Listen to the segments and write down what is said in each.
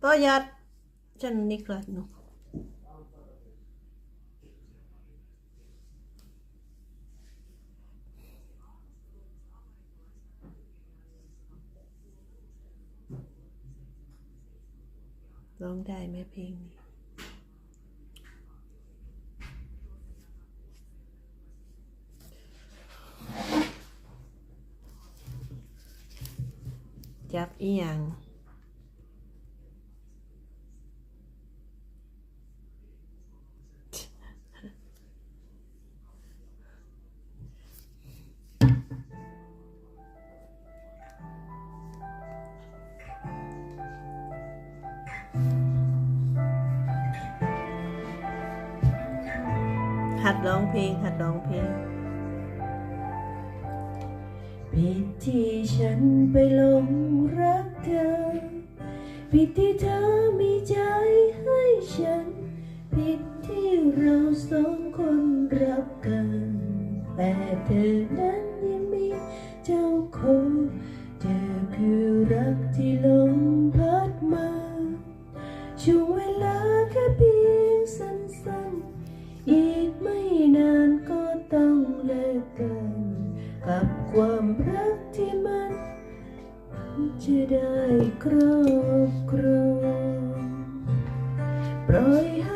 Pojat! Sen Niklas nu. Long ร้องได้ไหมเพลงนี้จับอีหยัง ร้องเพลงหัดร้องเพลงผิดที่ฉันไปหลงรักเธอ ผิดที่เธอมีใจให้ฉัน ผิดที่เราสองคนรักกัน แต่เธอนั้น กับความรักที่มันจะได้ครอบครองปล่อยให้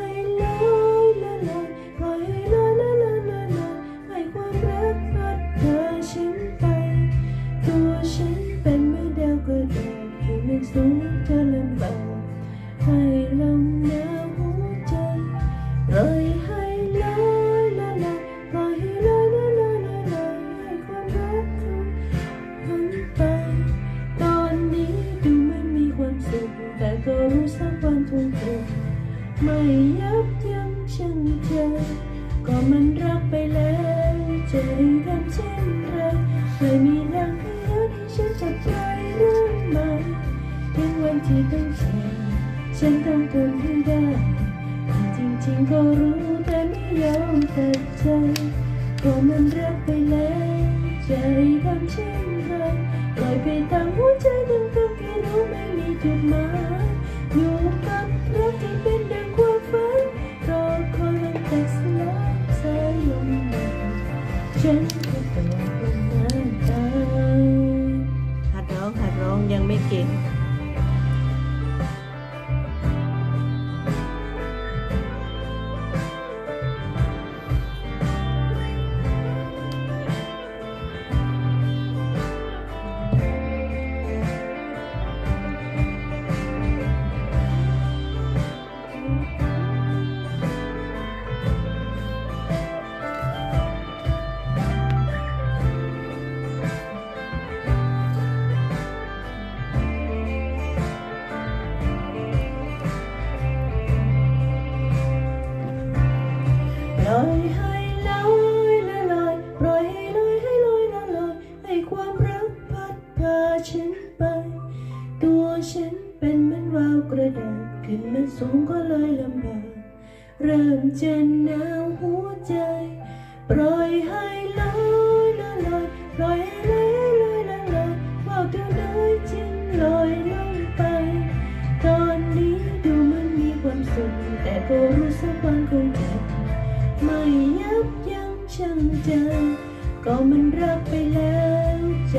ำบากเริ่มจะหนาวหัวใจ ปล่อยให้ลอยละลอยปล่อยให้ลอยลอยละลอยว่าวเดียวเลยจึงลอยลงไป ตอนนี้ดูมันมีความสุขแต่ก็รู้สักวันคงเจ็บไม่ยับยั้งชั่งใจก็มันรักไปแล้ว ใจ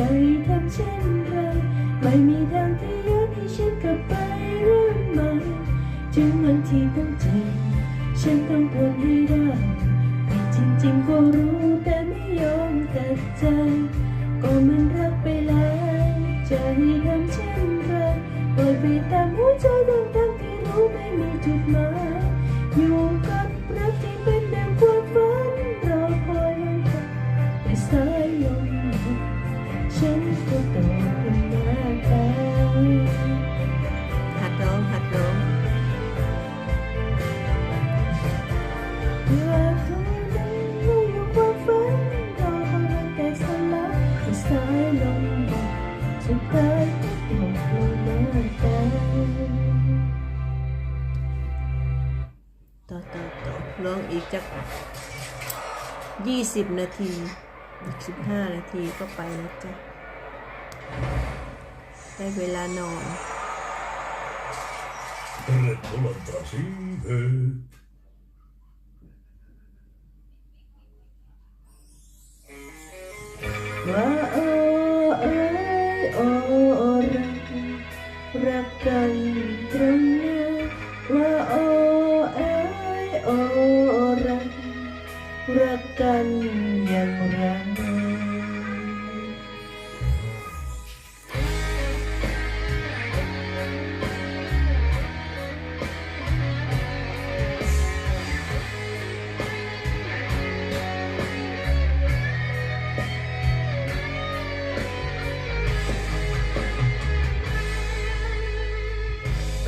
ทำเช่นไรไม่มีทางที่ย้อนให้ฉันกลับไป ถึงวันที่ต้องเจ็บฉันต้องทนให้ได้แต่จริงๆก็รู้แต่ไม่ยอมตัดใจ ก็มันรักไปแล้วใจทำเช่นไรปล่อยไปตามหัวใจทั้งๆที่รู้ไม่มีจุดหมาย อีกจักยี่สิบนาทีอีกสิบห้านาทีก็ไปแล้วจ้ะ ได้เวลานอน Tervetuloa siihen.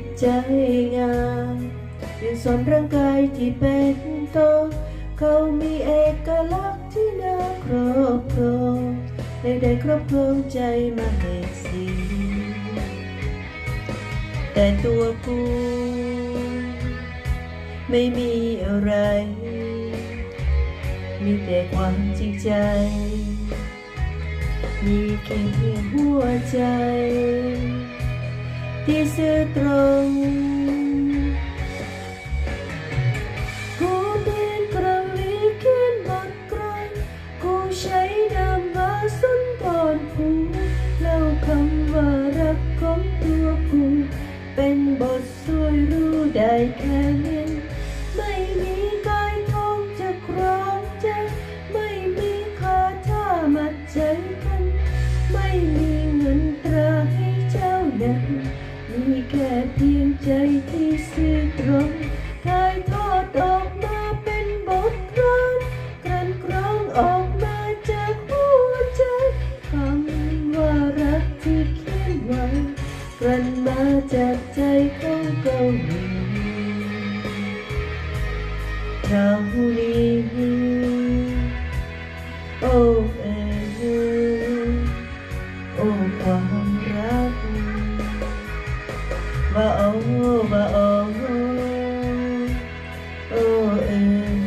ตใจงามยังสอนร่างกายที่เป็นโต เขามีเอกลักษณ์ที่น่าครอบครองได้ได้ครอบครองใจมาให้สีแต่ตัวกู ไม่มีอะไร มีแต่ความจริงใจ มีแค่เพียงหัวใจ ที่ซื่อตรงกูเป็นกระลีเขียนบทกรอนกูใช้นามว่าสุนทรภูเล่าคำว่ารักของตัวกู เป็นบทสวยรู้ได้แค่นี้ โ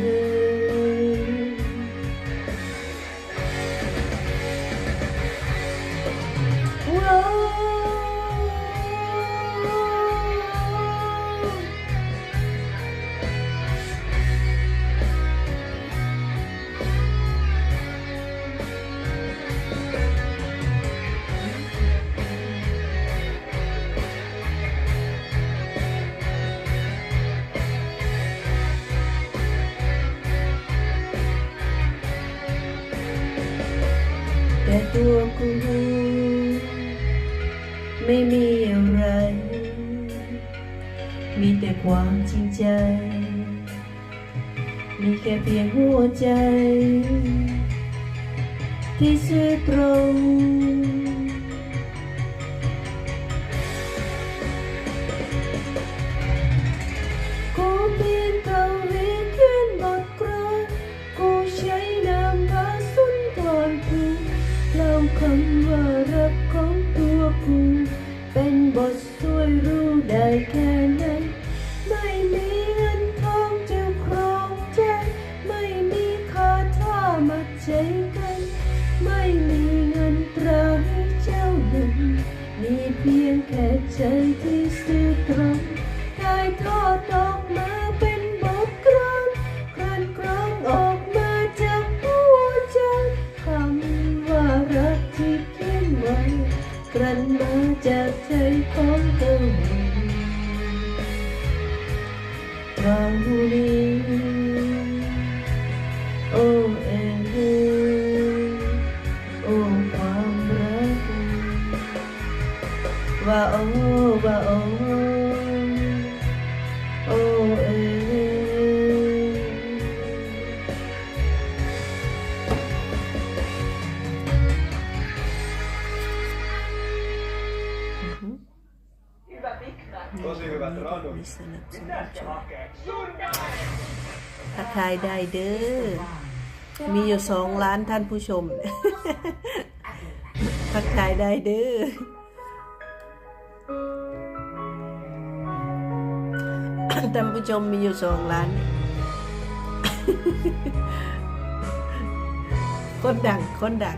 ความจริงใจ มีแค่เพียงหัวใจ ที่ซื่อตรงกูเพีเกาหลีเขียนบทกลอนกูใช้นามว่าสุนทรภูเล่าคำว่ารักของตัวกูเป็นบท ที่ซื่อต Mhm. Über Big Mac. Tosi hyvät radut. มีสนับสนุนชมทักทายได้เด้อมีอยู่สองล้านท่านผู้ชมทักทายได้เด้อท่านผู้ชมมีอยู่สองล้าน คนดัง คนดัง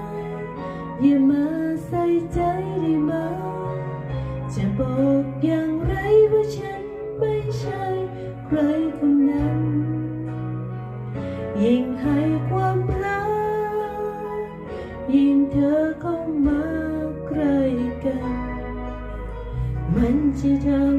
อย่ามาใส่ใจได้ไหมจะบอกอย่างไรว่าฉันไม่ใช่ใครคนนั้น ยิ่งให้ความรักยิ่งเธอเข้ามาใกล้กัน มันจะทำ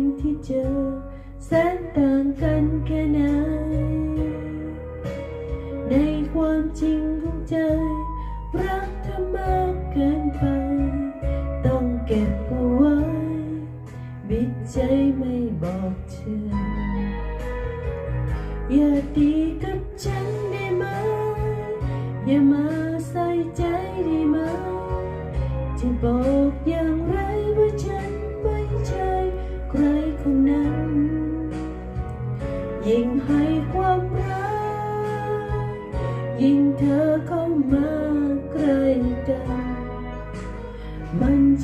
งที่เจอแสนต่างกันแค่ไหน ในความจริงของใจ รักเธอมากเกินไป ต้องเก็บเอาไว้ บิดใจไม่บอกเธอ อย่าดีกับฉันได้ไหมอย่ามา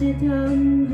จะทำ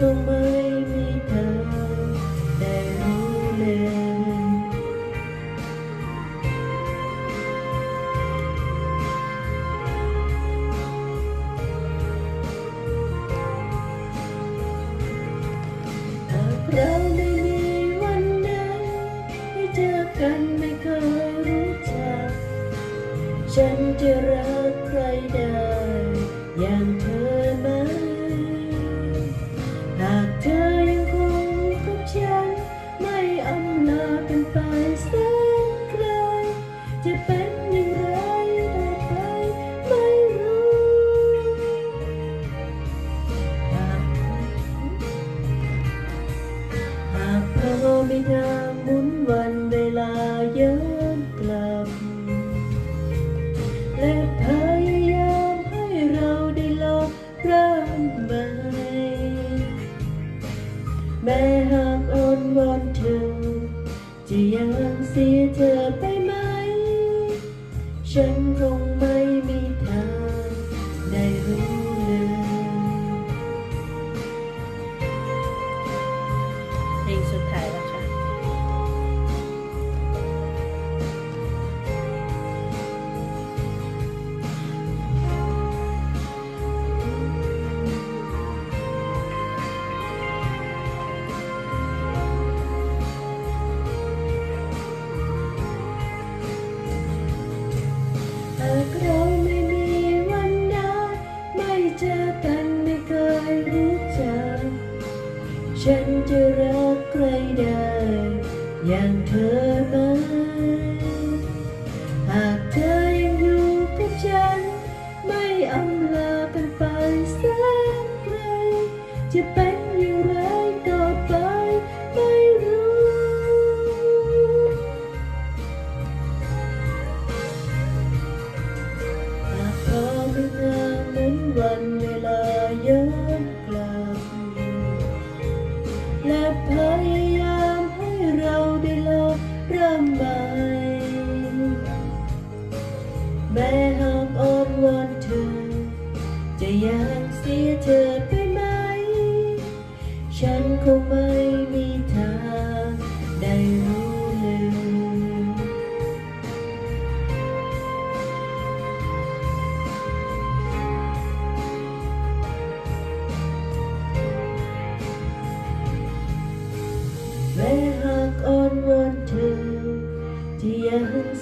vương mới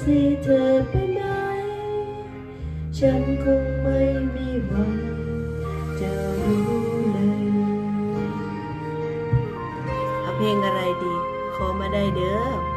สิเธอไปไหน ฉันคงไม่มีวันจะรู้เลยเอาเพลงอะไรดี ขอมาได้เด้อ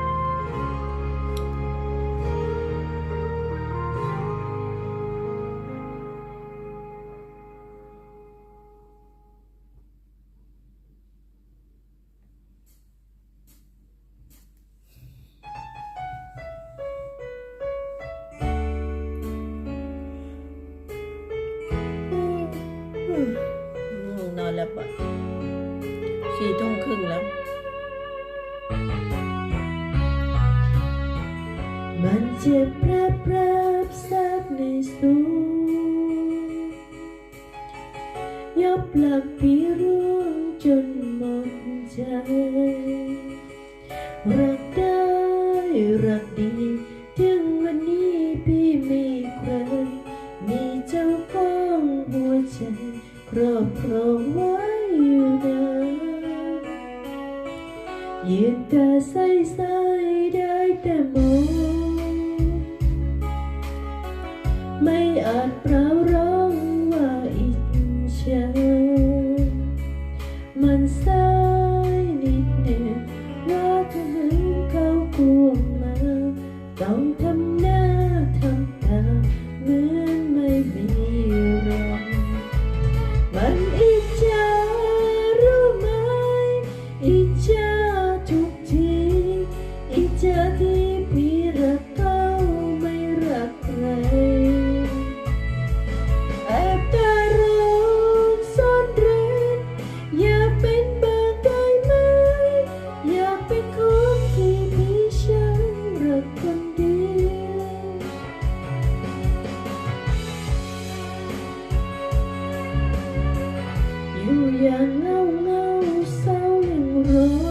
เจ็บแปรแปรแทรกในสูงยับหลักพี่รู้จนหมดใจ รักได้รักดี ถึงวันนี้พี่มีใครมีเจ้าของหัวใจ ครอบครองไว้อยู่นานยืดกาใส่ใส่ road.